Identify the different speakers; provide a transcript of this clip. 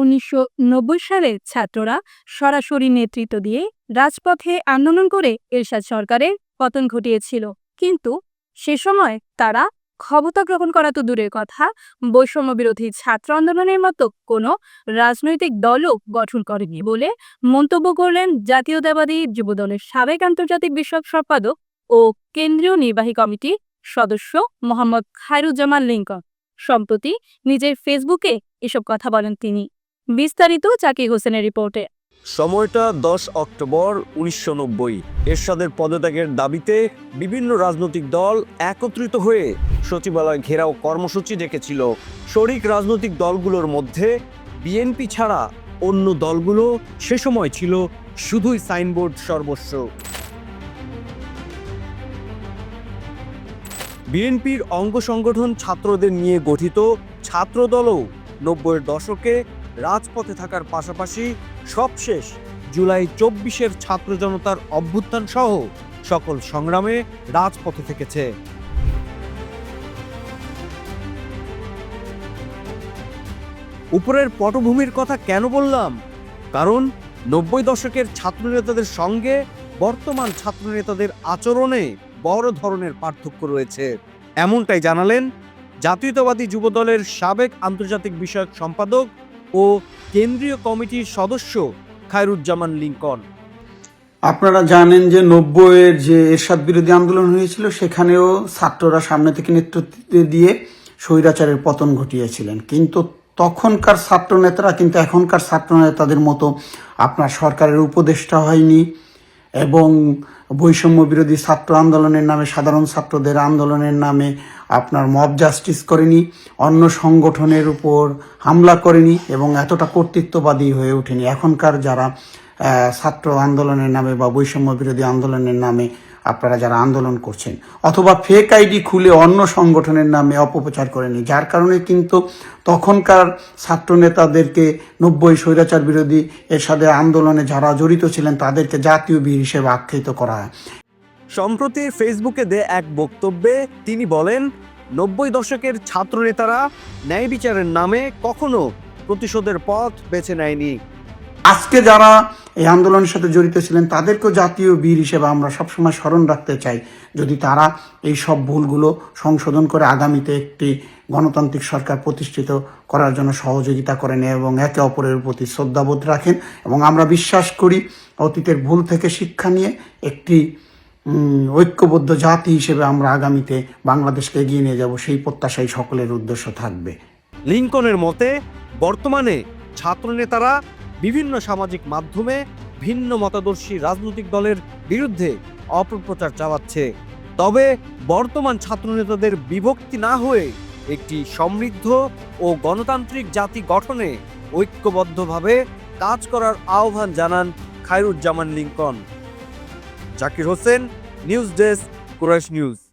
Speaker 1: উনিশশো নব্বই সালে ছাত্ররা সরাসরি নেতৃত্ব দিয়ে রাজপথে আন্দোলন করে এরশাদ সরকারের পতন ঘটিয়েছিল। কিন্তু সে সময় তারা ক্ষমতা গ্রহণ করা তো দূরের কথা বৈষম্য বিরোধী ছাত্র আন্দোলনের মতো কোনো রাজনৈতিক দলও গঠন করেনি বলে মন্তব্য করলেন জাতীয়তাবাদী যুবদলের সাবেক আন্তর্জাতিক বিষয়ক সম্পাদক ও কেন্দ্রীয় নির্বাহী কমিটি সদস্য মোহাম্মদ খায়রুজ্জামান লিঙ্কন। সম্প্রতি নিজের ফেসবুকে এসব কথা বলেন তিনি। বিস্তারিত জাকির হোসেনের রিপোর্টে।
Speaker 2: সময়টা দশ অক্টোবর উনিশশো নব্বই। এরশাদের পদত্যাগের দাবিতে বিভিন্ন রাজনৈতিক দল একত্রিত হয়ে সচিবালয় ঘেরাও কর্মসূচি ডেকেছিল শরিক রাজনৈতিক দলগুলোর মধ্যে বিএনপি ছাড়া অন্য দলগুলো সে সময় ছিল শুধুই সাইনবোর্ড সর্বস্ব। বিএনপির অঙ্গ সংগঠন ছাত্রদের নিয়ে গঠিত ছাত্রদলও নব্বইয়ের দশকে রাজপথে থাকার পাশাপাশি সবশেষ জুলাই চব্বিশের ছাত্র জনতার অভ্যুত্থান সহ সকল সংগ্রামে রাজপথে থেকেছে। উপরের পটভূমির কথা কেন বললাম? কারণ নব্বই দশকের ছাত্রনেতাদের সঙ্গে বর্তমান ছাত্রনেতাদের আচরণে বড় ধরনের পার্থক্য রয়েছে। এমনটাই জানালেন জাতীয়তাবাদী যুবদলের সাবেক আন্তর্জাতিক বিষয়ক সম্পাদক ও কেন্দ্রীয় কমিটির সদস্য খায়রুজ্জামান লিঙ্কন।
Speaker 3: আপনারা জানেন যে নব্বইয়ের যে এরশাদ বিরোধী আন্দোলন হয়েছিল, সেখানেও ছাত্ররা সামনে থেকে নেতৃত্ব দিয়ে স্বৈরাচারের পতন ঘটিয়েছিলেন। কিন্তু তখনকার ছাত্র নেতারা কিন্তু এখনকার ছাত্র নেতাদের মতো আপনার সরকারের উপদেষ্টা হয়নি এবং বৈষম্য বিরোধী ছাত্র আন্দোলনের নামে, সাধারণ ছাত্রদের আন্দোলনের নামে আপনার মব জাস্টিস করেনি, অন্য সংগঠনের উপর হামলা করেনি এবং এতটা কর্তৃত্ববাদী হয়ে ওঠেনি। এখনকার যারা ছাত্র আন্দোলনের নামে বা বৈষম্য বিরোধী আন্দোলনের নামে আপনারা যারা আন্দোলন করছেন, অথবা ফেক আইডি খুলে অন্য সংগঠনের নামে অপপ্রচার করেনি, যার কারণে কিন্তু তখনকার ছাত্র নেতাদেরকে নব্বই স্বৈরাচার বিরোধী এর সাথে আন্দোলনে যারা জড়িত ছিলেন, তাদেরকে জাতীয় বীর হিসেবে আখ্যায়িত করা হয়।
Speaker 2: সম্প্রতি ফেসবুকে দে এক বক্তব্যে তিনি বলেন, নব্বই দশকের ছাত্রনেতারা ন্যায় বিচারের নামে কখনো প্রতিশোধের পথ বেছে নেয়নি।
Speaker 3: আজকে যারা এই আন্দোলনের সাথে জড়িত ছিলেন, তাদেরকেও জাতীয় বীর হিসেবে আমরা সবসময় স্মরণ রাখতে চাই। যদি তারা এই সব ভুলগুলো সংশোধন করে আগামীতে একটি গণতান্ত্রিক সরকার প্রতিষ্ঠিত করার জন্য সহযোগিতা করেন এবং একে অপরের প্রতি শ্রদ্ধাবোধ রাখেন এবং আমরা বিশ্বাস করি, অতীতের ভুল থেকে শিক্ষা নিয়ে একটি ঐক্যবদ্ধ জাতি হিসেবে আমরা আগামীতে বাংলাদেশকে এগিয়ে নিয়ে যাব, সেই প্রত্যাশাই সকলের উদ্দেশ্য থাকবে।
Speaker 2: লিঙ্কনের মতে, বর্তমানে ছাত্রনেতারা বিভিন্ন সামাজিক মাধ্যমে ভিন্ন মতাদর্শী রাজনৈতিক দলের বিরুদ্ধে অপপ্রচার চালাচ্ছে। তবে বর্তমান ছাত্রনেতাদের বিভক্তি না হয়ে একটি সমৃদ্ধ ও গণতান্ত্রিক জাতি গঠনে ঐক্যবদ্ধভাবে কাজ করার আহ্বান জানান Khairuzzaman Lincoln. Zakir Hossain news desk Quraish news.